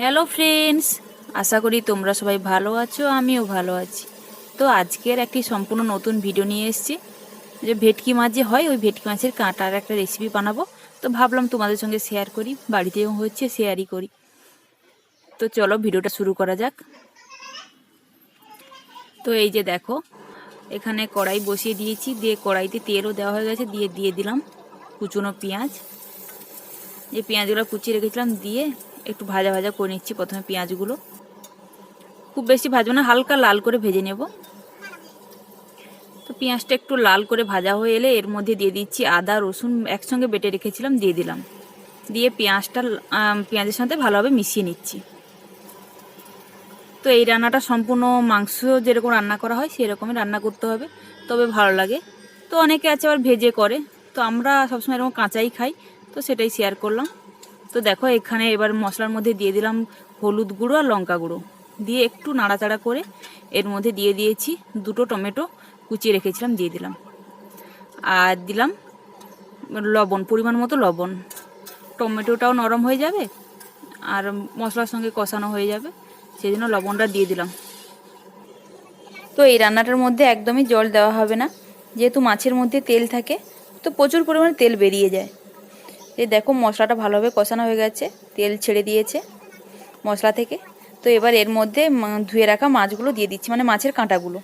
Hello friends আশা করি তোমরা সবাই ভালো আছো, আমিও ভালো আছি। তো আজকের একটি সম্পূর্ণ নতুন ভিডিও নিয়ে এসেছি। যে ভেটকি মাছ যে হয়, ওই ভেটকি মাছের কাঁটার একটা রেসিপি বানাবো। তো ভাবলাম তোমাদের সঙ্গে শেয়ার করি, বাড়িতেও হচ্ছে শেয়ারই করি। তো চলো ভিডিওটা শুরু করা যাক। তো এই যে দেখো, এখানে কড়াই বসিয়ে দিয়েছি, দিয়ে কড়াইতে তেলও দেওয়া হয়ে গেছে, দিয়ে দিয়ে দিলাম কুচুনো পেঁয়াজ। যে পেঁয়াজগুলো কুচিয়ে রেখেছিলাম, দিয়ে একটু ভাজা ভাজা করে নিচ্ছি প্রথমে পেঁয়াজগুলো। খুব বেশি ভাজবো না, হালকা লাল করে ভেজে নেব। তো পেঁয়াজটা একটু লাল করে ভাজা হয়ে এলে এর মধ্যে দিয়ে দিচ্ছি আদা, রসুন একসঙ্গে বেটে রেখেছিলাম, দিয়ে দিলাম। দিয়ে পেঁয়াজটা পেঁয়াজের সাথে ভালোভাবে মিশিয়ে নিচ্ছি। তো এই রান্নাটা সম্পূর্ণ মাংস যেরকম রান্না করা হয় সেরকমই রান্না করতে হবে, তবে ভালো লাগে। তো অনেকে আছে আবার ভেজে করে, তো আমরা সবসময় এরকম কাঁচাই খাই, তো সেটাই শেয়ার করলাম। তো দেখো, এখানে এবার মশলার মধ্যে দিয়ে দিলাম হলুদ গুঁড়ো আর লঙ্কা গুঁড়ো। দিয়ে একটু নাড়াচাড়া করে এর মধ্যে দিয়ে দিয়েছি দুটো টমেটো, কুচিয়ে রেখেছিলাম, দিয়ে দিলাম। আর দিলাম লবণ, পরিমাণ মতো লবণ। টমেটোটাও নরম হয়ে যাবে আর মশলার সঙ্গে কষানো হয়ে যাবে সেই জন্য লবণটা দিয়ে দিলাম। তো এই রান্নাটার মধ্যে একদমই জল দেওয়া হবে না, যেহেতু মাছের মধ্যে তেল থাকে, তো প্রচুর পরিমাণে তেল বেরিয়ে যায়। এই দেখো মশলাটা ভালোভাবে কষানো হয়ে গেছে, তেল ছেড়ে দিয়েছে মশলা থেকে। তো এবার এর মধ্যে ধুয়ে রাখা মাছগুলো দিয়ে দিচ্ছি মানে মাছের কাঁটাগুলো।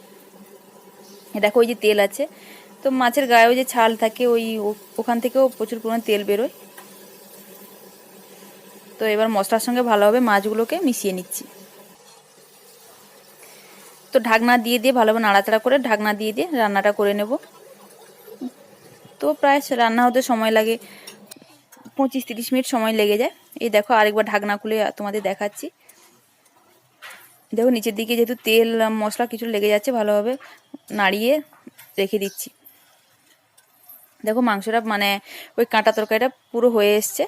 দেখো ওই যে তেল আছে, তো মাছের গায়েও যে ছাল থাকে, ওই ওখান থেকেও প্রচুর পরিমাণে তেল বেরোয়। তো এবার মশলার সঙ্গে ভালোভাবে মাছগুলোকে মিশিয়ে নিচ্ছি। তো ঢাকনা দিয়ে দিয়ে ভালোভাবে নাড়াচাড়া করে ঢাকনা দিয়ে দিয়ে রান্নাটা করে নেব। তো প্রায় রান্না হতে সময় লাগে। পঁচিশ তিরিশ মিনিট সময় লেগে যায়। এই দেখো, আরেকবার ঢাকনা খুলে তোমাদের দেখাচ্ছি। দেখো, নিচের দিকে যেহেতু তেল, মশলা কিছু লেগে যাচ্ছে, ভালোভাবে নাড়িয়ে রেখে দিচ্ছি। দেখো, মাংসটা মানে ওই কাঁটা তরকারিটা পুরো হয়ে এসছে।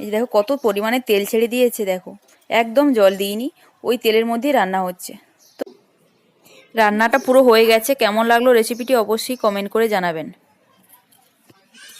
এই যে দেখো, কত পরিমাণে তেল ছেড়ে দিয়েছে, দেখো। একদম জল দিইনি, ওই তেলের মধ্যেই রান্না হচ্ছে। তো রান্নাটা পুরো হয়ে গেছে। কেমন লাগল রেসিপিটি অবশ্যই কমেন্ট করে জানাবেন।